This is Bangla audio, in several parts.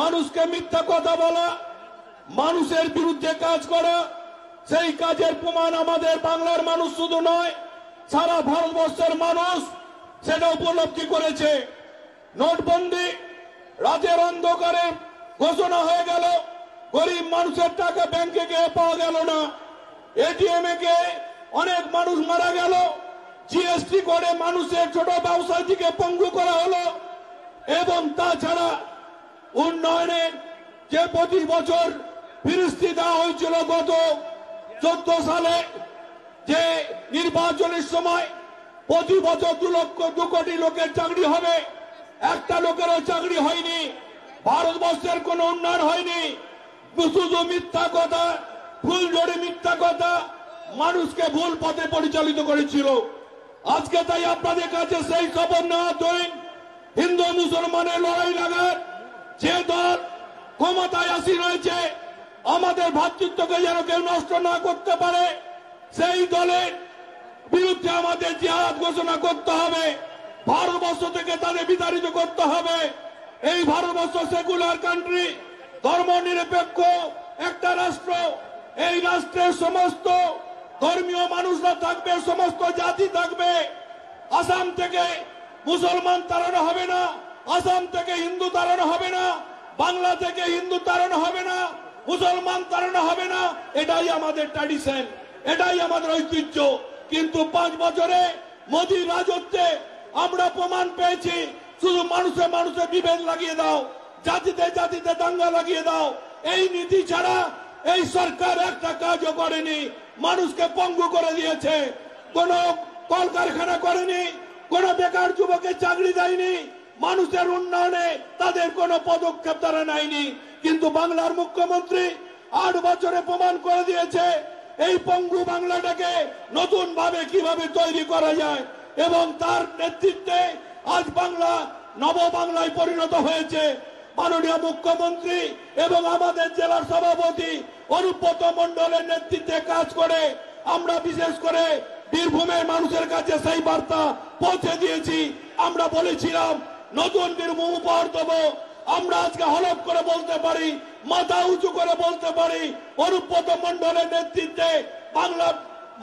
মানুষকে মিথ্যা কথা বলা, মানুষের বিরুদ্ধে কাজ করা, সেই কাজের প্রমাণ আমাদের বাংলার মানুষ শুধু নয়, সারা ভারতবর্ষের মানুষ সেটা উপলব্ধি করেছে। নোটবন্দি, রাতের অন্ধকারে ঘোষণা হয়ে গেল, গরিব মানুষের টাকা ব্যাংকে গিয়ে পাওয়া গেল না। এটিএম এ গিয়ে অনেক মানুষ মারা গেল। জিএসটি করে মানুষের ছোট ব্যবসায়ীকে পঙ্গু করা হলো। এবং তাছাড়া উন্নয়নের যে প্রতি বছর ফিরিস্তি দেওয়া হয়েছিল গত চোদ্দ সালে, যে নির্বাচনের সময় প্রতি বছর দু লক্ষ, দু কোটি লোকের চাকরি হবে, একটা লোকেরও চাকরি হয়নি, ভারতবর্ষের কোন উন্নয়ন হয়নি। শুধু মিথ্যা কথা ফুল জড়ে মিথ্যা কথা মানুষকে ভুল পথে পরিচালিত করেছিল। আজকে তাই আপনাদের কাছে সেই খবর নেওয়া দৈন, হিন্দু মুসলমানের লড়াই লাগার যে দল ক্ষমতায় আসি রয়েছে, আমাদের ভ্রাতৃত্বকে যেন কেউ নষ্ট না করতে পারে, সেই দলের বিরুদ্ধে আমাদের জিহাদ ঘোষণা করতে হবে, ভারতবর্ষ থেকে তাদের বিতাড়িত করতে হবে। এই ভারতবর্ষ সেকুলার কান্ট্রি ধর্ম নিরপেক্ষ একটা রাষ্ট্র। এই রাষ্ট্রের সমস্ত ধর্মীয় মানুষরা থাকবে, সমস্ত জাতি থাকবে। আসাম থেকে মুসলমান তাড়ানো হবে না। আসাম থেকে হিন্দু তাড়ানো হবে না, বাংলা থেকে হিন্দু তাড়ানো হবে না, মুসলমান তাড়ানো হবে না, এটাই আমাদের ট্র্যাডিশন এটাই আমাদের ঐতিহ্য। কিন্তু পাঁচ বছরে মোদী রাজত্বে আমরা প্রমাণ পেয়েছি, শুধু মানুষে মানুষে বিভেদ লাগিয়ে দাও, জাতিতে জাতিতে দাঙ্গা লাগিয়ে দাও। এই নীতি ছাড়া এই সরকার একটা কাজও করেনি, মানুষকে পঙ্গু করে দিয়েছে। কোন কলকারখানা করেনি, কোন বেকার যুবকের চাকরি দেয়নি মানুষের উন্নয়নে তাদের কোন পদক্ষেপ তারা নেয়নি। কিন্তু বাংলার মুখ্যমন্ত্রী আট বছরে প্রমাণ করে দিয়েছে, এই পঙ্গু বাংলাটাকে নতুন ভাবে কীভাবে তৈরি করা যায় এবং তার নেতৃত্বে আজ বাংলা, নব বাংলায় পরিণত হয়েছে। মাননীয় মুখ্যমন্ত্রী এবং আমাদের জেলার সভাপতি অনুব্রত মন্ডলের নেতৃত্বে কাজ করে আমরা বিশেষ করে বীরভূমের মানুষের কাছে সেই বার্তা পৌঁছে দিয়েছি। আমরা বলেছিলাম নতুন বীরভূম উপহার দেবো। আমরা আজকে হলফ করে বলতে পারি, মাথা উঁচু করে বলতে পারি, অনুব্রত মন্ডলের নেতৃত্বে বাংলা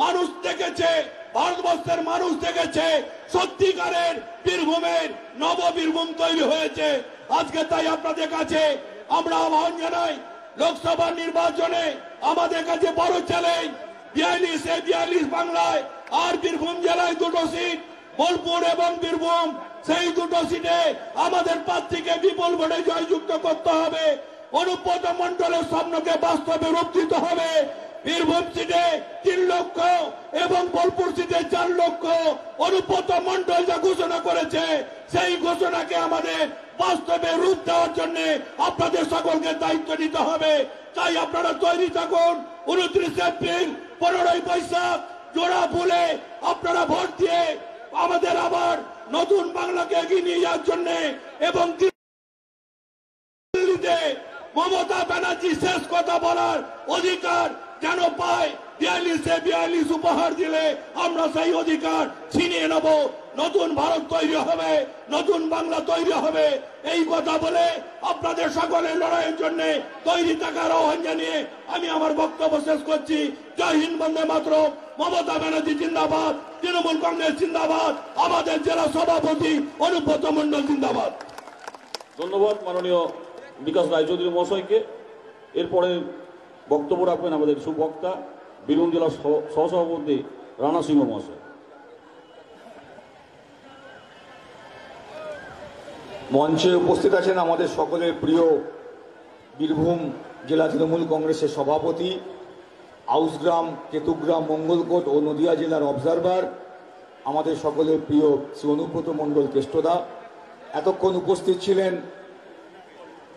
মানুষ দেখেছে, ভারতবর্ষের মানুষ দেখেছে, সত্যিকারের বীরভূমের নব বীরভূম তৈরি হয়েছে। আজকে তাই আপনাদের কাছে আমরা আহ্বান জানাই, লোকসভা নির্বাচনে আমাদের কাছে বড় চ্যালেঞ্জ, বিয়াল্লিশে বিয়াল্লিশ বাংলায় আর বীরভূম জেলায় দুটো সিট, বোলপুর এবং বীরভূম। সেই দুটো সিটে আমাদের প্রার্থীকে বিপুল ভোটে জয়যুক্ত করতে হবে। অনুব্রত মন্ডলের স্বপ্নকে বাস্তবে রূপ দিতে হবে। বীরভূম সিটে তিন লক্ষ এবং বোলপুর সিটে চার লক্ষ। অনুব্রত মন্ডল যা ঘোষণা করেছে, সেই ঘোষণাকে আমাদের বাস্তবে রূপ দেওয়ার জন্য আপনাদের সকলকে দায়িত্ব নিতে হবে। তাই আপনারা তৈরি থাকুন। উনত্রিশ এপ্রিল, পনেরোই বৈশাখ জোড়া ফুলে আপনারা ভোট দিয়ে আমাদের আবার নতুন বাংলাকে এগিয়ে নিয়ে যাওয়ার জন্য এবং দিল্লিতে মমতা ব্যানার্জি শেষ কথা বলার অধিকার যেন পায়। বিয়াল্লিশে বিয়াল্লিশ উপহার দিলে আমরা সেই অধিকার ছিনিয়ে নেব। নতুন ভারত তৈরি হবে, নতুন বাংলা তৈরি হবে। এই কথা বলে আপনাদের সকলের লড়াইয়ের জন্য তৈরি থাকার আহ্বান জানিয়ে আমি আমার বক্তব্য শেষ করছি। জয় হিন্দ, বন্দে মাত্র মমতা ব্যানার্জি জিন্দাবাদ, তৃণমূল কংগ্রেস জিন্দাবাদ, আমাদের জেলা সভাপতি অনুব্রত মন্ডল জিন্দাবাদ। ধন্যবাদ মাননীয় বিকাশ রায়চৌধুরী মহাশয়কে। এরপরে বক্তব্য রাখবেন আমাদের সুবক্তা, বীরভূম জেলার সহ- সহসভাপতি রানা সিংহ মহাশয়। মঞ্চে উপস্থিত আছেন আমাদের সকলের প্রিয় বীরভূম জেলা তৃণমূল কংগ্রেসের সভাপতি, আউসগ্রাম কেতুগ্রাম মঙ্গলকোট ও নদিয়া জেলার অবজারভার আমাদের সকলের প্রিয় শ্রী অনুব্রত মণ্ডল কেষ্টদা। এতক্ষণ উপস্থিত ছিলেন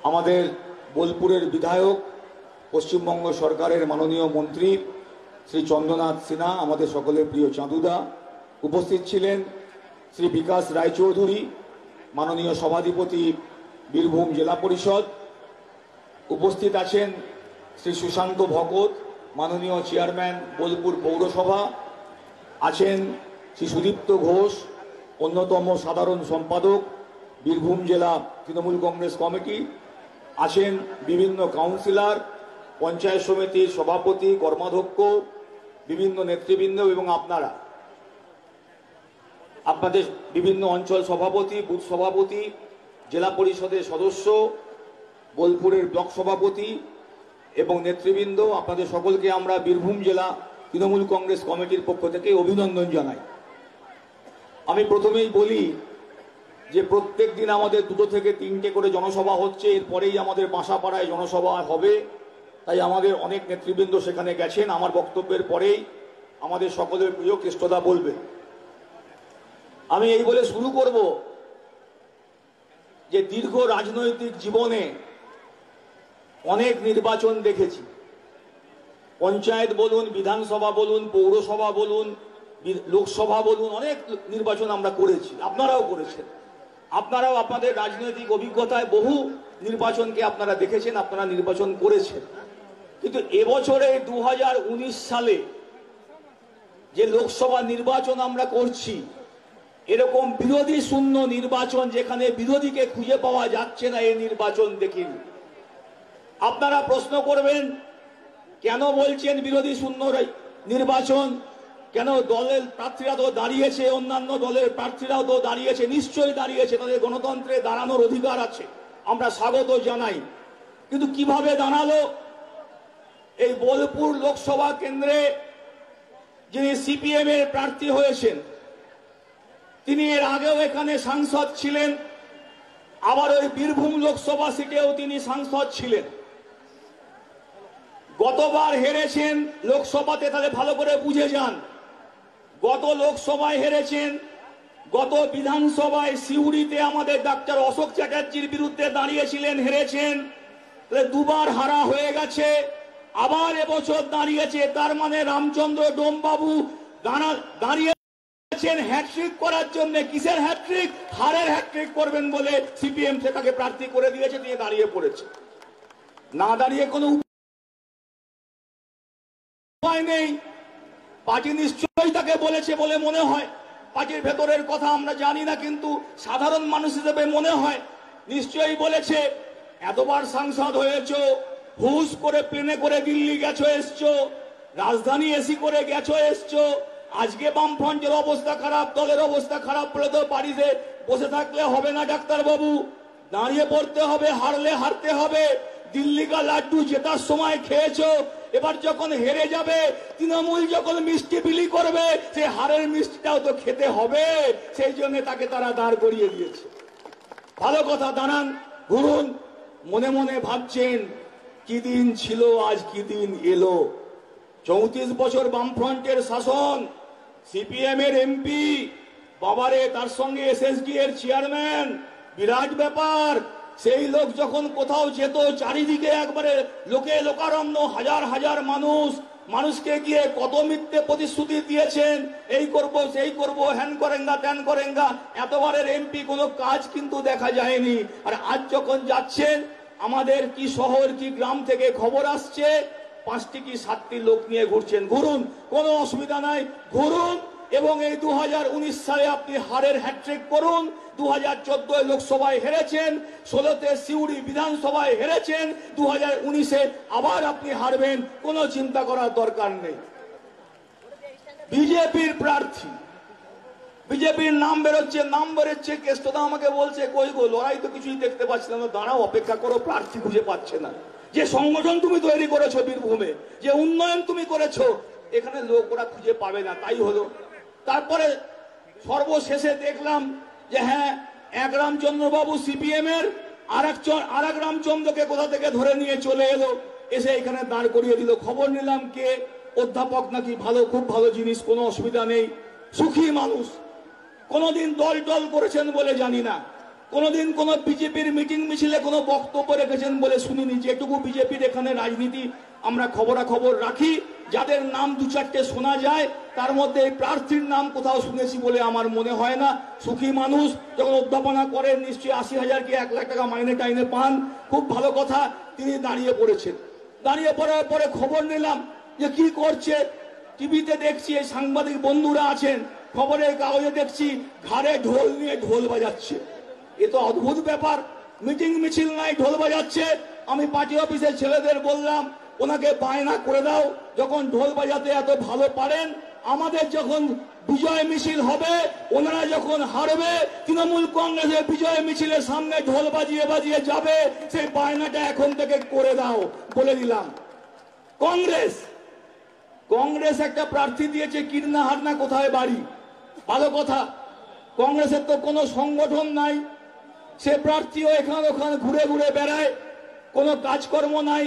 আমাদের বোলপুরের বিধায়ক, পশ্চিমবঙ্গ সরকারের মাননীয় মন্ত্রী শ্রী চন্দ্রনাথ সিনহা, আমাদের সকলের প্রিয় চাঁদুদা, উপস্থিত ছিলেন শ্রী বিকাশ রায়চৌধুরী, মাননীয় সভাধিপতি বীরভূম জেলা পরিষদ, উপস্থিত আছেন শ্রী সুশান্ত ভগত, মাননীয় চেয়ারম্যান বোলপুর পৌরসভা, আছেন শ্রী সুদীপ্ত ঘোষ, অন্যতম সাধারণ সম্পাদক বীরভূম জেলা তৃণমূল কংগ্রেস কমিটি আছেন বিভিন্ন কাউন্সিলর, পঞ্চায়েত সমিতির সভাপতি, কর্মাধ্যক্ষ, বিভিন্ন নেতৃবৃন্দ এবং আপনারা। আপনাদের বিভিন্ন অঞ্চল সভাপতি, বুথ সভাপতি, জেলা পরিষদের সদস্য, বোলপুরের ব্লক সভাপতি এবং নেতৃবৃন্দ, আপনাদের সকলকে আমরা বীরভূম জেলা তৃণমূল কংগ্রেস কমিটির পক্ষ থেকে অভিনন্দন জানাই। আমি প্রথমেই বলি যে প্রত্যেক দিন আমাদের দুটো থেকে তিনটে করে জনসভা হচ্ছে, এরপরেই আমাদের বাসাপাড়ায় জনসভা হবে। তাই আমাদের অনেক নেতৃবৃন্দ সেখানে গেছেন, আমার বক্তব্যের পরেই আমাদের সকলের প্রিয় কৃষ্ণদা বলবে। আমি এই বলে শুরু করব যে দীর্ঘ রাজনৈতিক জীবনে অনেক নির্বাচন দেখেছি। পঞ্চায়েত বলুন, বিধানসভা বলুন, পৌরসভা বলুন লোকসভা বলুন, অনেক নির্বাচন আমরা করেছি। আপনারাও করেছেন। আপনারাও আপনাদের রাজনৈতিক অভিজ্ঞতায় বহু নির্বাচনকে আপনারা দেখেছেন, আপনারা নির্বাচন করেছেন। কিন্তু এবছরে দুহাজার উনিশ সালে যে লোকসভা নির্বাচন আমরা করছি, এরকম বিরোধী শূন্য নির্বাচন যেখানে বিরোধীকে খুঁজে পাওয়া যাচ্ছে না, এই নির্বাচন দেখিনি। আপনারা প্রশ্ন করবেন, কেন বলছেন বিরোধী শূন্য নির্বাচন? কেন দলের প্রার্থীরা তো দাঁড়িয়েছে? অন্যান্য দলের প্রার্থীরাও তো দাঁড়িয়েছে। নিশ্চয়ই দাঁড়িয়েছে। তাদের গণতন্ত্রে দাঁড়ানোর অধিকার আছে। আমরা স্বাগত জানাই। কিন্তু কীভাবে দাঁড়াল? এই বোলপুর লোকসভা কেন্দ্রে যিনি সিপিএম এর প্রার্থী হয়েছেন, তিনি এর আগেও এখানে সাংসদ ছিলেন। আবার ওই বীরভূম লোকসভা সিটেও তিনি সাংসদ ছিলেন। গতবার হেরেছেন লোকসভাতে, তাহলে ভালো করে বুঝে যান। গত লোকসভায় হেরেছেন, গত বিধানসভায় সিউড়িতে আমাদের ডাক্তার অশোক চ্যাটার্জির বিরুদ্ধে দাঁড়িয়েছিলেন, হেরেছেন। দুবার হারা হয়ে গেছে, আবার এবছর দাঁড়িয়েছে, তার মানে রামচন্দ্র ডোমবাবু দাঁড়া- দাঁড়িয়েছেন হ্যাট্রিক করার জন্য। কিসের হ্যাট্রিক হারের হ্যাট্রিক করবেন বলে সিপিএম সেটাকে প্রার্থী করে দিয়েছে, দিয়ে দাঁড়িয়ে পড়েছে। না দাঁড়িয়ে কোনো উপায় নেই। পার্টি নিশ্চয়ই তাকে বলেছে বলে মনে হয়। পার্টির ভেতরের কথা আমরা জানি না, কিন্তু সাধারণ মানুষ হিসেবে মনে হয়। নিশ্চয়ই বলেছে, এতবার সাংসদ হয়েছো হুস করে প্লেনে করে দিল্লি গেছো এসছো, রাজধানী এসি করে গেছো এসছো, আজকে বামফ্রন্টের অবস্থা খারাপ, দলের অবস্থা খারাপ, বলে তো বাড়িতে বসে থাকলে হবে না ডাক্তারবাবু, দাঁড়িয়ে পড়তে হবে, হারলে হারতে হবে দিল্লি কা লাড্ডু জেতার সময় খেয়েছো এবার যখন হেরে যাবে, তৃণমূল যখন মিষ্টি বিলি করবে, সে হারের মিষ্টিটাও তো খেতে হবে। সেই জন্য তাকে তারা দাঁড় করিয়ে দিয়েছে। ভালো কথা, দাঁড়ান, ঘুরুন। মনে মনে ভাবছেন, কি দিন ছিল, আজ কি দিন এলো? চৌত্রিশ বছর বামফ্রন্টের শাসন সিপিএম এর এমপি, বাবারে, তার সঙ্গে এসএসডি এর চেয়ারম্যান, বিরাট ব্যাপার। সেই লোক যখন কোথাও যেত, চারিদিকে একবারে লোকে লোকারণ্য, হাজার হাজার মানুষ, মানুষকে গিয়ে কত মিথ্যে প্রতিশ্রুতি দিয়েছেন, এই করব, সেই করব, হ্যান করেঙ্গা, ত্যান করেঙ্গা, এতবারের এমপি কোনো কাজ কিন্তু দেখা যায়নি। আর আজ যখন যাচ্ছেন, আমাদের কি শহর, কি গ্রাম থেকে খবর আসছে, পাঁচটি কি সাতটি লোক নিয়ে ঘুরছেন। ঘুরুন, কোনো অসুবিধা নাই। ঘুরুন এবং এই দু হাজার উনিশ সালে আপনি হারের হ্যাট্রিক করুন। দু হাজার লোকসভায় হেরেছেন, ষোলোতে সিউড়ি বিধানসভায় হেরেছেন দু হাজার উনিশে আবার আপনি হারবেন, কোনো চিন্তা করার দরকার নেই। বিজেপির প্রার্থী, বিজেপির নাম বেরোচ্ছে নাম বেরোচ্ছে, কেষ্টদা আমাকে বলছে, কই গো, লড়াই তো কিছুই দেখতে পাচ্ছি না, দাঁড়াও, অপেক্ষা করো, প্রার্থী খুঁজে পাচ্ছে না। যে সংগঠন তুমি তৈরি করেছ বীরভূমে, যে উন্নয়ন তুমি করেছ, এখানে লোক ওরা খুঁজে পাবে না। তাই হলো। তারপরে সর্বশেষে দেখলাম যে হ্যাঁ এক রামচন্দ্রবাবু সিপিএম এর আর এক রামচন্দ্রকে কোথা থেকে ধরে নিয়ে চলে এলো? এসে এখানে দাঁড় করিয়ে দিল। খবর নিলাম কে? অধ্যাপক নাকি ভালো, খুব ভালো জিনিস, কোনো অসুবিধা নেই। সুখী মানুষ। কোনোদিন দল টল করেছেন বলে জানি না। কোনোদিন কোনো বিজেপির মিটিং মিছিলে কোনো বক্তব্য রেখেছেন বলে শুনিনি। যেটুকু বিজেপির এখানে রাজনীতি, আমরা খবরাখবর রাখি। যাদের নাম দু চারটে শোনা যায়, তার মধ্যে এই প্রার্থীর নাম কোথাও শুনেছি বলে আমার মনে হয় না। সুখী মানুষ যখন অধ্যাপনা করেন, নিশ্চয়ই আশি হাজার কি এক লাখ টাকা মাইনে টাইনে পান। খুব ভালো কথা, তিনি দাঁড়িয়ে পড়েছেন। দাঁড়িয়ে পড়ার পরে খবর নিলাম যে কি করছে। টিভিতে দেখছি এই সাংবাদিক বন্ধুরা আছেন, খবরের কাগজে দেখছি ঘাড়ে ঢোল নিয়ে ঢোল বাজাচ্ছে। এ তো অদ্ভুত ব্যাপার, মিটিং মিছিল নাই, ঢোল বাজাচ্ছে। আমি পার্টি অফিসের ছেলেদের বললাম ওনাকে বায়না করে দাও, যখন ঢোল বাজাতে এত ভালো পারেন, আমাদের যখন বিজয় মিছিল হবে, ওনারা যখন হারবে, তৃণমূল কংগ্রেসের বিজয় মিছিলের সামনে ঢোল বাজিয়ে বাজিয়ে যাবে, সেই বায়নাটা এখন থেকে করে দাও, বলে দিলাম। কংগ্রেস! কংগ্রেস একটা প্রার্থী দিয়েছে কিরনা হারনা কোথায় বাড়ি? ভালো কথা, কংগ্রেসের তো কোনো সংগঠন নাই, সে প্রার্থীও এখানে ওখানে ঘুরে ঘুরে বেড়ায়, কোনো কাজকর্ম নাই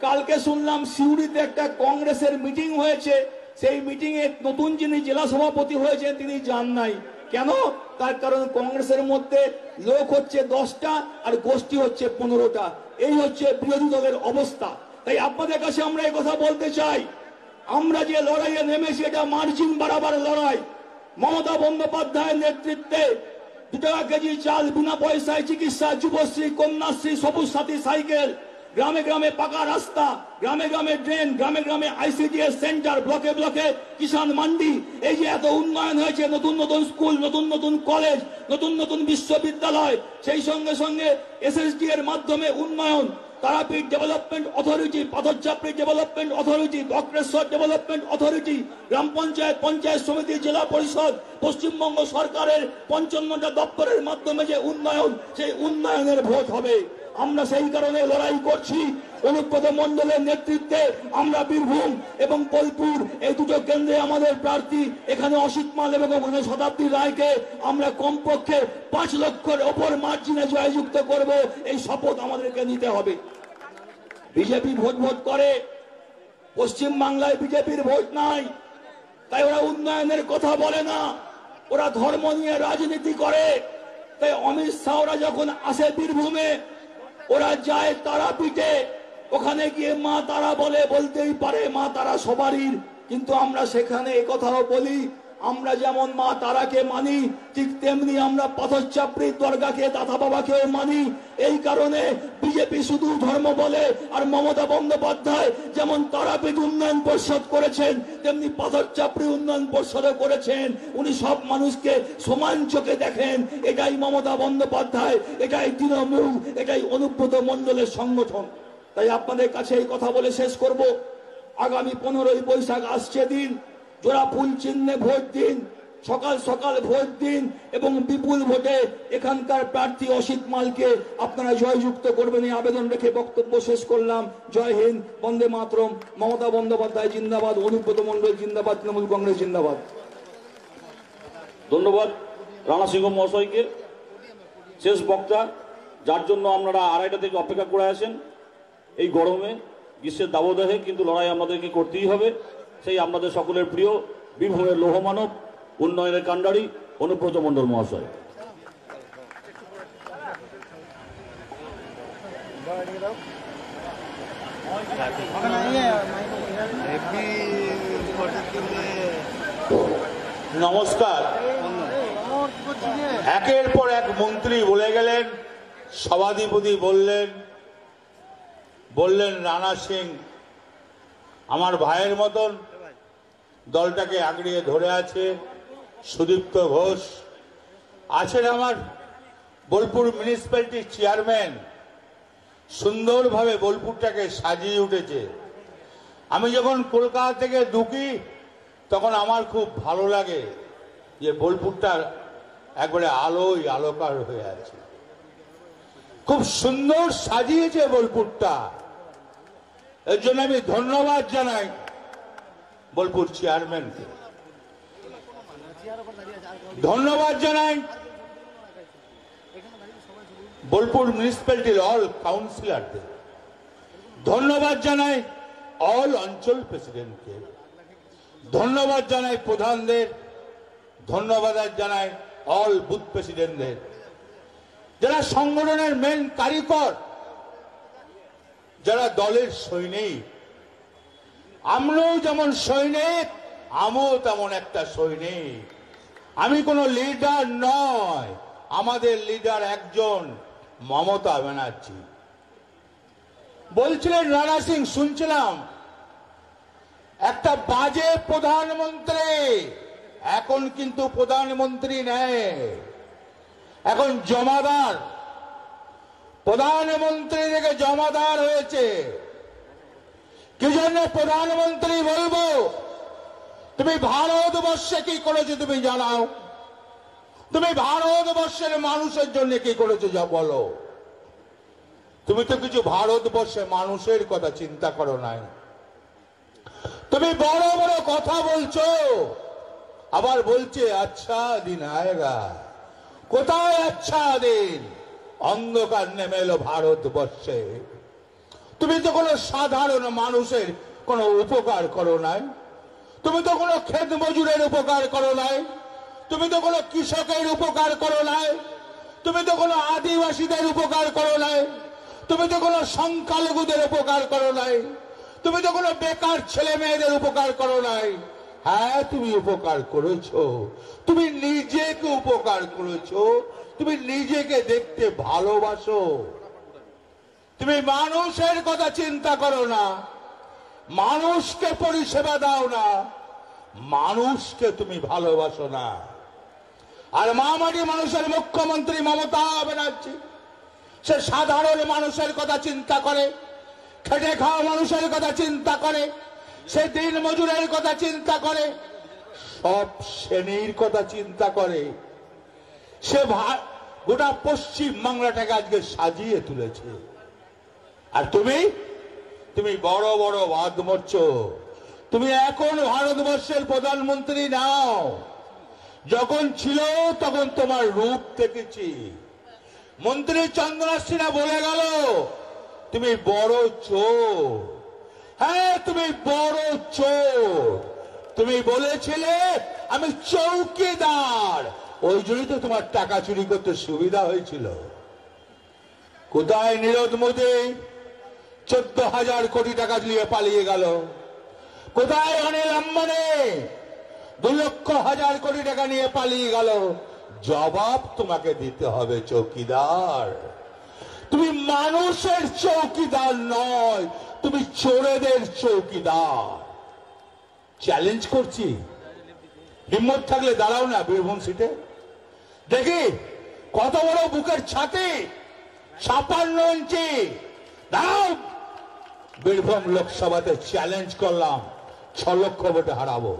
কালকে শুনলাম সিউড়িতে একটা কংগ্রেসের মিটিং হয়েছে। সেই মিটিং এ নতুন যিনি জেলা সভাপতি হয়েছেন, তিনি যান নাই। কেন? তার কারণ কংগ্রেসের মধ্যে লোক হচ্ছে দশটা আর গোষ্ঠী হচ্ছে পনেরোটা। এই হচ্ছে বিরোধী দলের অবস্থা। তাই আপনাদের কাছে আমরা এই কথা বলতে চাই। আমরা যে লড়াইয়ে নেমেছি, এটা মার্জিন বাড়াবার লড়াই। মমতা বন্দ্যোপাধ্যায়ের নেতৃত্বে দু টাকা কেজি চাল, বিনা পয়সায় চিকিৎসা, যুবশ্রী, কন্যাশ্রী, সবুজ সাথী, সাইকেল গ্রামে গ্রামে পাকা রাস্তা, গ্রামে গ্রামে ড্রেন, গ্রামে গ্রামে আইসিডিএস সেন্টার, ব্লকে ব্লকে কিষাণ মান্ডি। এই যে এত উন্নয়ন হয়েছে, নতুন নতুন স্কুল, নতুন নতুন কলেজ, নতুন নতুন বিশ্ববিদ্যালয়, সেই সঙ্গে সঙ্গে এসএসডি এর মাধ্যমে উন্নয়ন, Tarapith development authority, Patharchapuri development authority, Bakreshwar development authority, গ্রাম পঞ্চায়েত পঞ্চায়েত সমিতি, জেলা পরিষদ, পশ্চিমবঙ্গ সরকারের পঞ্চান্নটা দপ্তরের মাধ্যমে যে উন্নয়ন, সেই উন্নয়নের ভোট হবে। আমরা সেই কারণে লড়াই করছি। অনুব্রত মন্ডলের নেতৃত্বে আমরা বীরভূম এবং বোলপুর, এই দুটো কেন্দ্রে আমাদের প্রার্থী এখানে অসিত মাল এবং শতাব্দী রায়কে আমরা কমপক্ষে পাঁচ লক্ষের ওপর মার্জিনে জয়যুক্ত করব। এই শপথ আমাদেরকে নিতে হবে। বিজেপি ভোট ভোট করে। পশ্চিম বাংলায় বিজেপির ভোট নাই। তাই ওরা উন্নয়নের কথা বলে না। ওরা ধর্ম নিয়ে রাজনীতি করে। তাই অমিত শাহরা যখন আসে বীরভূমে ওরা যায় তারা পিঠে ওখানে গিয়ে মা তারা বলে, বলতেই পারে মা তারা সবারই, কিন্তু আমরা সেখানে কথাও বলি আমরা যেমন মা তারাকে মানি, ঠিক তেমনি আমরা পাথর চাপড়ির দরগাকে দাদা বাবাকেও মানি। এই কারণে বিজেপি শুধু ধর্ম বলে আর মমতা বন্দ্যোপাধ্যায় যেমন তারাপীঠ উন্নয়ন পরিষদ করেছেন, তেমনি পাথর চাপড়ি উন্নয়ন পরিষদও করেছেন। উনি সব মানুষকে সমান চোখে দেখেন। এটাই মমতা বন্দ্যোপাধ্যায়, এটাই তৃণমূল, এটাই অনুব্রত মণ্ডলের সংগঠন। তাই আপনাদের কাছে এই কথা বলে শেষ করব। আগামী পনেরোই বৈশাখ আসছে দিন। জোড়া ফুল চিহ্নে ভোট দিন, সকাল সকাল ভোট দিন এবং বিপুল ভোটে এখানকার প্রার্থী অসিত মালকে আপনারা জয়যুক্ত করবেন। এই আবেদন রেখে বক্তব্য শেষ করলাম। জয় হিন্দ, বন্দে মাতরম। মমতা বন্দ্যোপাধ্যায় জিন্দাবাদ, অনুব্রত মন্ডল জিন্দাবাদ, তৃণমূল কংগ্রেস জিন্দাবাদ। ধন্যবাদ রানা সিংহ মহাশয়কে। শেষ বক্তা, যার জন্য আপনারা আড়াইটা থেকে অপেক্ষা করে আছেন। এই গরমে, গ্রীষ্মের দাবদাহে কিন্তু লড়াই আমাদেরকে করতেই হবে। সেই আমাদের সকলের প্রিয় বীরভূমের লৌহমানব উন্নয়নের কাণ্ডারি, অনুব্রত মণ্ডল মহাশয়। নমস্কার। একের পর এক মন্ত্রী বলে গেলেন, সভাধিপতি বললেন বললেন, রানা সিং, আমার ভাইয়ের মতন দলটাকে আগড়িয়ে ধরে আছে সুদীপ্ত ঘোষ। আছেন আমার বোলপুর মিউনিসিপ্যালিটির চেয়ারম্যান। সুন্দরভাবে বোলপুরটাকে সাজিয়ে উঠেছে। আমি যখন কলকাতা থেকে ঢুকি, তখন আমার খুব ভালো লাগে যে বোলপুরটা একবারে আলোয় আলোকার হয়ে আছে। খুব সুন্দর সাজিয়েছে বোলপুরটা। এর জন্য আমি ধন্যবাদ জানাই। বোলপুর চেয়ারম্যানকে। ধন্যবাদ জানাই। বোলপুর মিউনিসিপ্যালিটির অল কাউন্সিলরদের ধন্যবাদ জানাই অল অঞ্চল প্রেসিডেন্টকে ধন্যবাদ জানাই প্রধানদের। ধন্যবাদ জানাই অল বুথ প্রেসিডেন্টদের যারা সংগঠনের মেন কারিকর যারা দলের সৈনিক আমরাও যেমন সৈনিক, আমিও তেমন একটা সৈনিক। আমি কোনো লিডার নয়, আমাদের লিডার একজন, মমতা ব্যানার্জি। বলছিলেন, রানা সিং, শুনছিলাম। একটা বাজে প্রধানমন্ত্রী, এখন কিন্তু প্রধানমন্ত্রী নেই। এখন জমাদার, প্রধানমন্ত্রী থেকে জমাদার হয়েছে। কি জন্য প্রধানমন্ত্রী বলব তুমি ভারতবর্ষে কি করেছ তুমি জানাও তুমি ভারতবর্ষের মানুষের জন্য কি করেছ যা বলো তুমি তো কিছু ভারতবর্ষে মানুষের কথা চিন্তা করো নাই তুমি বড় বড় কথা বলছো আবার বলছে আচ্ছা দিন আয়েগা কোথায় আচ্ছা দিন অন্ধকার নেমে এলো ভারতবর্ষে তুমি তো কোনো সাধারণ মানুষের কোনো উপকার করো নাই। তুমি তো কোনো ক্ষেত মজুরের উপকার করো নাই। তুমি তো কোনো কৃষকের উপকার করো নাই। তুমি তো কোনো আদিবাসীদের উপকার করো নাই। তুমি তো কোনো সংখ্যালঘুদের উপকার করো নাই। তুমি তো কোনো বেকার ছেলে মেয়েদের উপকার করো নাই। হ্যাঁ তুমি উপকার করেছ। তুমি নিজেকে উপকার করেছ। তুমি নিজেকে দেখতে ভালোবাসো। তুমি মানুষের কথা চিন্তা করো না। মানুষকে পরিষেবা দাও না। মানুষকে তুমি ভালোবাসো না। আর মামাটি মানুষের মুখ্যমন্ত্রী মমতা ব্যানার্জি, সে সাধারণ মানুষের কথা চিন্তা করে, খেটে খাওয়া মানুষের কথা চিন্তা করে, সে দিন মজুরের কথা চিন্তা করে, সব শ্রেণির কথা চিন্তা করে। সে গোটা পশ্চিম বাংলাটাকে আজকে সাজিয়ে তুলেছে। আর তুমি? তুমি বড় বড় বাদ মরছো। তুমি এখন ভারতবর্ষের প্রধানমন্ত্রী নাও। যখন ছিল তখন তোমার রূপ দেখেছি। মন্ত্রী চন্দ্রনাথ সিনহা বলে গেল, তুমি বড় চোর। হ্যাঁ তুমি বড় চোর। তুমি বলেছিলে, আমি চৌকিদার। ওই জন্যই তো তোমার টাকা চুরি করতে সুবিধা হয়েছিল। কোথায় নীরদ মোদী? চোদ্দ হাজার কোটি টাকা নিয়ে পালিয়ে গেল। কোথায় অনিল আম্বানি দু লক্ষ হাজার কোটি টাকা নিয়ে পালিয়ে গেল। জবাব তোমাকে দিতে হবে, চৌকিদার। তুমি মানুষের চৌকিদার নয়, তুমি চোরেদের চৌকিদার। চ্যালেঞ্জ করছি। হিম্মত থাকলে দাঁড়াও না বীরভূম সিটে দেখি, কত বড় বুকের ছাতে? ছাপান্ন ইঞ্চি। দাঁড়াও। বীরভূম লোকসভাতে চ্যালেঞ্জ করলাম, ছ লক্ষ ভোটে হারাবো।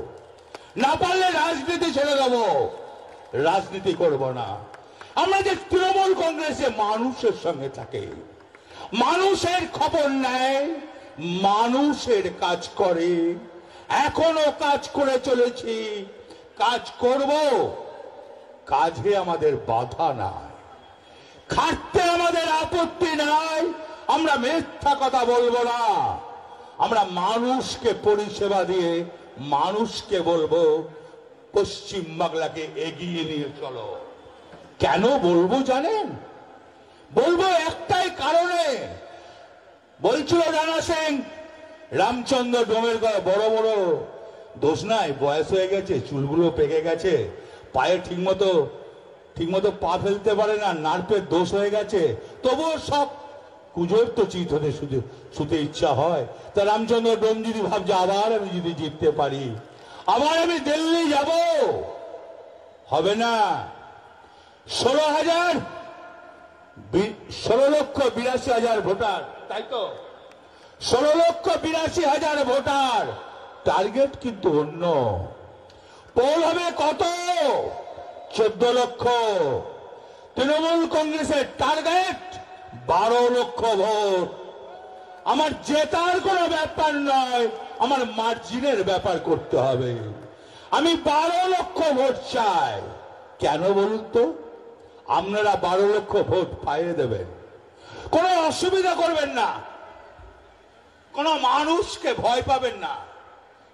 না পারলে রাজনীতি ছেড়ে দেবো। রাজনীতি করব না। আমরা যে তৃণমূল কংগ্রেসে মানুষের সঙ্গে থাকে, মানুষের খবর নেয়, মানুষের কাজ করে। এখনও কাজ করে চলেছি, কাজ করব। কাজে আমাদের বাধা নাই, খাটতে আমাদের আপত্তি নাই। আমরা মিথ্যা কথা বলব না। আমরা মানুষকে পরিষেবা দিয়ে মানুষকে বলব, পশ্চিম বাংলাকে এগিয়ে নিয়ে চলো। কেন বলব জানেন? বলব একটাই কারণে। বলছিল রানা সিং, রামচন্দ্র ডোমের বড় বড়, দোষ নাই, বয়স হয়ে গেছে, চুলগুলো পেকে গেছে, পায়ে ঠিকমতো ঠিকমতো পা ফেলতে পারে না নার্পের দোষ হয়ে গেছে, তবুও সব পুজোর তো চিত হতে শুধু, শুতে ইচ্ছা হয়। তা রামচন্দ্র ডোম যদি ভাবছে, আবার আমি যদি জিততে পারি, আবার আমি দিল্লি যাব। হবে না। ষোলো হাজার ষোলো লক্ষ বিরাশি হাজার ভোটার। তাই তো? ষোলো লক্ষ বিরাশি হাজার ভোটার। টার্গেট কিন্তু অন্য। পোল হবে কত? চোদ্দ লক্ষ। তৃণমূল কংগ্রেসের টার্গেট বারো লক্ষ ভোট। আমার জেতার কোনো ব্যাপার নয়, আমার মার্জিনের ব্যাপার করতে হবে। আমি বারো লক্ষ ভোট চাই। কেন বলুন তো? আপনারা বারো লক্ষ ভোট পাইয়ে দেবেন। কোনো অসুবিধা করবেন না। কোন মানুষকে ভয় পাবেন না।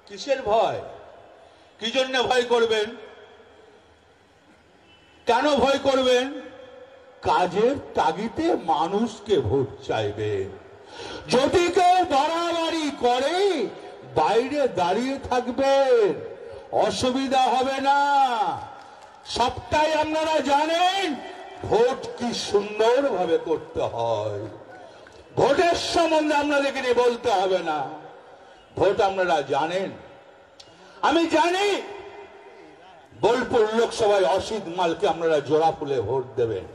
কিসের ভয়? কি জন্য ভয় করবেন? কেন ভয় করবেন? কাজের তাগিতে মানুষকে ভোট চাইবেন যদি কেউ বাড়াবাড়ি করে, বাইরে দাঁড়িয়ে থাকবেন অসুবিধা হবে না। সবটাই আপনারা জানেন, ভোট কি সুন্দরভাবে করতে হয়। ভোটের সম্বন্ধে আপনাদেরকে নিয়ে বলতে হবে না। ভোট আপনারা জানেন। আমি জানি, বোলপুর লোকসভায় অসিত মালকে আপনারা জোড়া ফুলে ভোট দেবেন।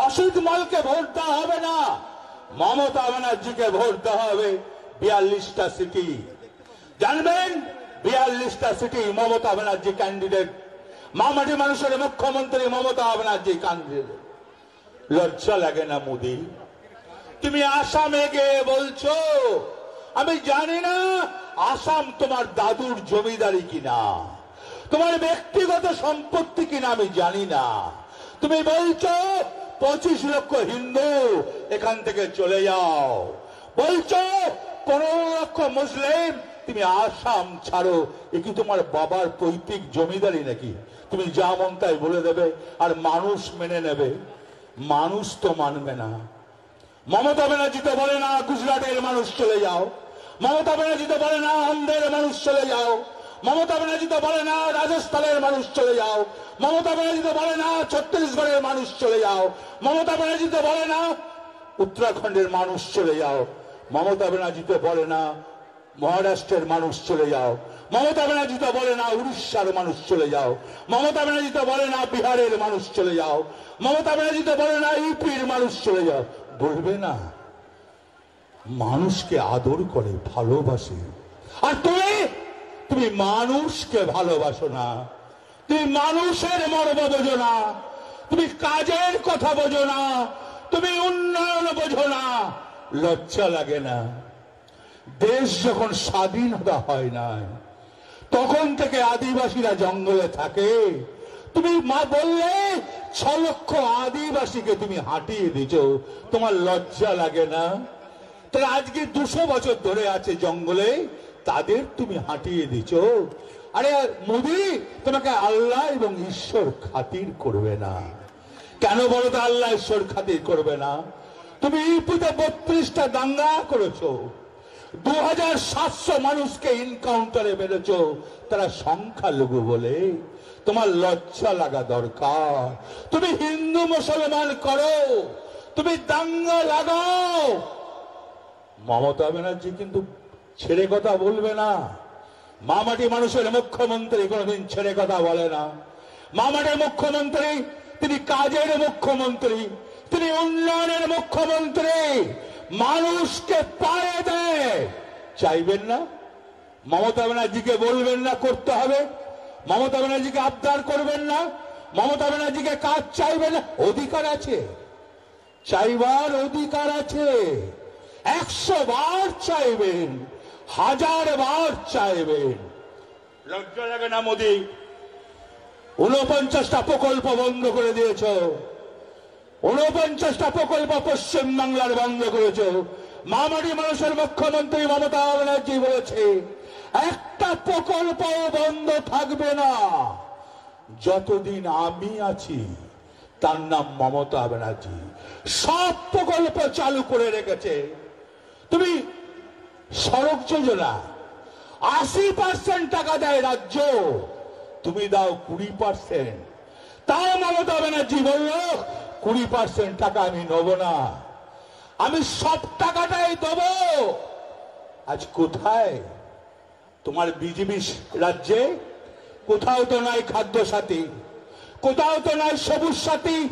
অসিত মলকে ভোট দেওয়া হবে না। মমতা ব্যানার্জিকে ভোট দেওয়া হবে বিয়াল্লিশটা সিটি। জানবেন, বিয়াল্লিশটা সিটি মমতা ব্যানার্জি ক্যান্ডিডেট মামাটি মানুষের মুখ্যমন্ত্রী মমতা ব্যানার্জি ক্যান্ডিডেট লজ্জা লাগে না মোদি? তুমি আসামে গিয়ে বলছো, আমি জানি না আসাম তোমার দাদুর জমিদারি কিনা। তোমার ব্যক্তিগত সম্পত্তি কিনা আমি জানি না। তুমি বলছো পঁচিশ লক্ষ হিন্দু এখান থেকে চলে যাও। বলছো, পনেরো লক্ষ মুসলিম? তুমি আসাম ছাড়ো। এ কি তোমার বাবার পৈতৃক জমিদারি নাকি? তুমি যা মন তাই বলে দেবে আর মানুষ মেনে নেবে। মানুষ তো মানবে না। মমতা ব্যানার্জি তো বলে না, গুজরাটের মানুষ চলে যাও। মমতা ব্যানার্জি তো বলে না অন্ধ্রের মানুষ চলে যাও। মমতা ব্যানার্জি তো বলে না, রাজস্থানের মানুষ চলে যাও। মমতা ব্যানার্জি তো বলে না, ছত্তিশগড়ের মানুষ চলে যাও। মমতা ব্যানার্জি তো বলে না, উত্তরাখণ্ডের মানুষ চলে যাও। মমতা ব্যানার্জি তো বলে না, মহারাষ্ট্রের মানুষ চলে যাও। মমতা ব্যানার্জি তো বলে না, উড়িষ্যার মানুষ চলে যাও। মমতা ব্যানার্জি তো বলে না, বিহারের মানুষ চলে যাও। মমতা ব্যানার্জি তো বলে না, ইউপির মানুষ চলে যাও। বলবে না, মানুষকে আদর করে, ভালোবাসে। আর তুমি তুমি মানুষকে ভালোবাসো না। তুমি মানুষের মর্ম বোঝো না। তুমি কাজের কথা বোঝো না। তুমি উন্নয়ন বোঝো না। লজ্জা লাগে না। দেশ যখন স্বাধীনতা হয় না তখন থেকে আদিবাসীরা জঙ্গলে থাকে। তুমি মা বললে, ছ লক্ষ আদিবাসীকে তুমি হাঁটিয়ে দিছ তোমার লজ্জা লাগে না? তাহলে আজকে দুশো বছর ধরে আছে জঙ্গলে। তাদের তুমি হাঁটিয়ে দিছ। আরে মোদি, তোমাকে আল্লাহ এবং ঈশ্বর খাতির করবে না। কেন বলো তো আল্লাহ ঈশ্বর খাতির করবে না? তুমি ইউপিতে বত্রিশটা দাঙ্গা করেছ। দু হাজার সাতশো মানুষকে ইনকাউন্টারে মেরেছ। তারা সংখ্যালঘু বলে। তোমার লজ্জা লাগা দরকার। তুমি হিন্দু মুসলমান করো। তুমি দাঙ্গা লাগাও। মমতা ব্যানার্জি কিন্তু ছেড়ে কথা বলবে না। মামাটি মানুষের মুখ্যমন্ত্রী কোনোদিন ছেড়ে কথা বলে না। মামাটির মুখ্যমন্ত্রী, তিনি কাজের মুখ্যমন্ত্রী, তিনি উন্নয়নের মুখ্যমন্ত্রী। মানুষকে পায়ে দেয়। চাইবেন না? মমতা ব্যানার্জিকে বলবেন না করতে হবে। মমতা ব্যানার্জিকে আবদার করবেন না। মমতা ব্যানার্জিকে কাজ চাইবেন না। অধিকার আছে। চাইবার অধিকার আছে। একশো বার চাইবেন। হাজার বার চাইবেন লজ্জা লাগে না মোদি? উনপঞ্চাশটা প্রকল্প বন্ধ করে দিয়েছ। উনপঞ্চাশটা প্রকল্প পশ্চিম বাংলার বন্ধ করেছ। মামাটি মানুষের মুখ্যমন্ত্রী মমতা ব্যানার্জি বলেছে একটা প্রকল্প বন্ধ থাকবে না। যতদিন আমি আছি তার নাম মমতা ব্যানার্জি। সব প্রকল্প চালু করে রেখেছে। তুমি সড়ক যোজনা। আশি পার্সেন্ট টাকা দেয় রাজ্য। তুমি দাও কুড়ি পার্সেন্ট তাও মমতা ব্যানার্জি বলল, কুড়ি পার্সেন্ট টাকা আমি নেব না। আমি সব টাকাটাই দেব। আজ কোথায়? তোমার বিজেপি রাজ্যে? কোথাও তো নাই খাদ্য সাথী কোথাও তো নাই সবুজ সাথী।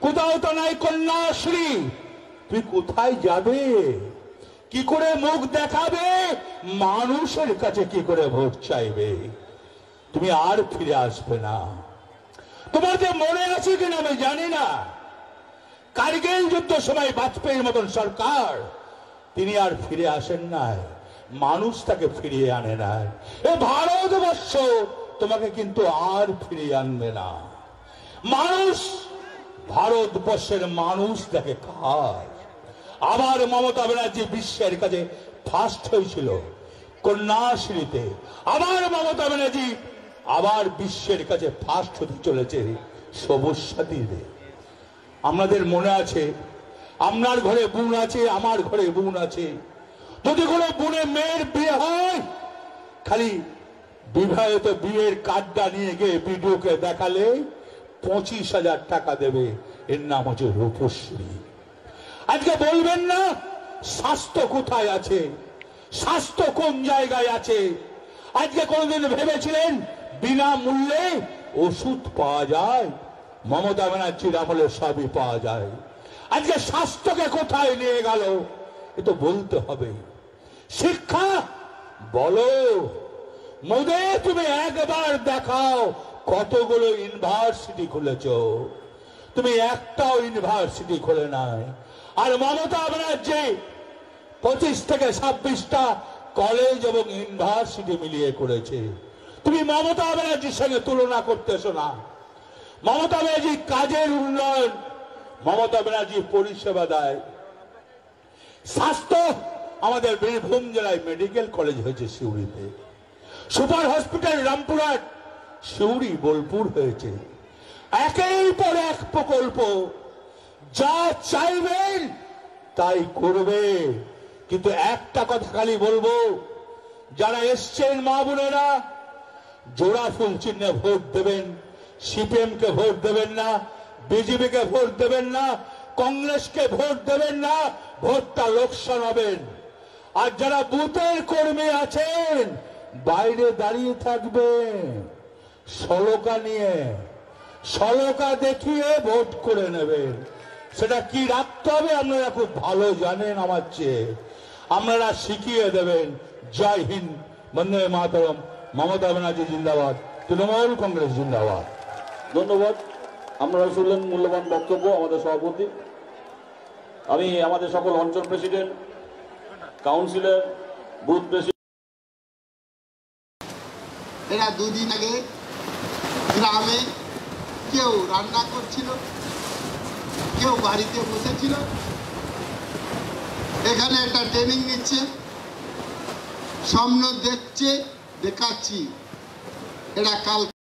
কোথাও তো নাই কন্যাশ্রী। তুই কোথায় যাবে? কি করে মুখ দেখাবে? মানুষের কাছে কি করে ভোট চাইবে? তুমি আর ফিরে আসবে না। তোমার যে মনে আছে কিনা আমি জানি না। কার্গিল যুদ্ধ সময় বাজপেয়ীর মতন সরকার, তিনি আর ফিরে আসেন নাই। মানুষ তাকে ফিরিয়ে আনে নাই। এ ভারতবর্ষ তোমাকে কিন্তু আর ফিরিয়ে আনবে না। মানুষ, ভারতবর্ষের মানুষ তাকে খায়। আবার মমতা ব্যানার্জি বিশ্বের কাছে ফার্স্ট হয়েছিল। কন্যাশ্রীতে আবার মমতা ব্যানার্জি আবার বিশ্বের কাছে ফার্স্ট হতে চলেছে সবুজ সাথীতে আমাদের মনে আছে, আপনার ঘরে বোন আছে, আমার ঘরে বোন আছে। যদি কোনো বোনে মেয়ের বিয়ে হয়, খালি বিবাহিত বিয়ের কার্ডটা নিয়ে গিয়ে ভিডিওকে দেখালে পঁচিশ হাজার টাকা দেবে। এর নাম হচ্ছে রূপশ্রী। আজকে বলবেন না, স্বাস্থ্য কোথায় আছে? স্বাস্থ্য কোন জায়গায় আছে? আজকে কোনদিন ভেবেছিলেন বিনামূল্যে ওষুধ পাওয়া যায়? মমতা ব্যানার্জির আমলে সবই পাওয়া যায়। আজকে স্বাস্থ্যকে কোথায় নিয়ে গেল? এ তো বলতে হবে। শিক্ষা, বলো। মোদে, তুমি একবার দেখাও কতগুলো ইউনিভার্সিটি খুলেছ। তুমি একটাও ইউনিভার্সিটি খুলে নাই। আর মমতা ব্যানার্জি পঁচিশ থেকে ছাব্বিশটা কলেজ এবং ইউনিভার্সিটি মিলিয়ে করেছে। তুমি মমতা ব্যানার্জির সঙ্গে তুলনা করতেছো না। মমতা ব্যানার্জি কাজের উন্নয়ন, মমতা ব্যানার্জি পরিষেবা দেয়। স্বাস্থ্য আমাদের বীরভূম জেলায় মেডিকেল কলেজ হয়েছে সিউড়িতে। সুপার হসপিটাল রামপুরহাট সিউড়ি বোলপুর হয়েছে। একের পর এক প্রকল্প যা চাইবেন তাই করবে। কিন্তু একটা কথা খালি বলব, যারা এসছেন মা বোনেরা, জোড়া ফুল চিহ্নে ভোট দেবেন সিপিএম কে ভোট দেবেন না বিজেপি কে ভোট দেবেন না, কংগ্রেসকে ভোট দেবেন না, ভোটটা লোকসান হবেন। আর যারা বুথের কর্মী আছেন, বাইরে দাঁড়িয়ে থাকবেন, সলকা নিয়ে, সলকা দেখিয়ে ভোট করে নেবেন। সেটা কি রাখতে হবে আপনারা খুব ভালো জানেন আমার চেয়ে। আপনারা শিখিয়ে দেবেন। জয় হিন্দ। বন্দে মাতরম। মমতা ব্যানার্জি জিন্দাবাদ। তৃণমূল কংগ্রেস জিন্দাবাদ। ধন্যবাদ। আপনারা শুনলেন মূল্যবান বক্তব্য আমাদের সভাপতি। আমি আমাদের সকল অঞ্চল প্রেসিডেন্ট কাউন্সিলর বুথ প্রেসিডেন্ট। এরা দুদিন আগে গ্রামে কেউ রান্না করছিল। কেউ বাড়িতে বসেছিল এখানে একটা ট্রেনিং নিচ্ছে। স্বপ্ন দেখছে দেখাচ্ছি। এটা কাল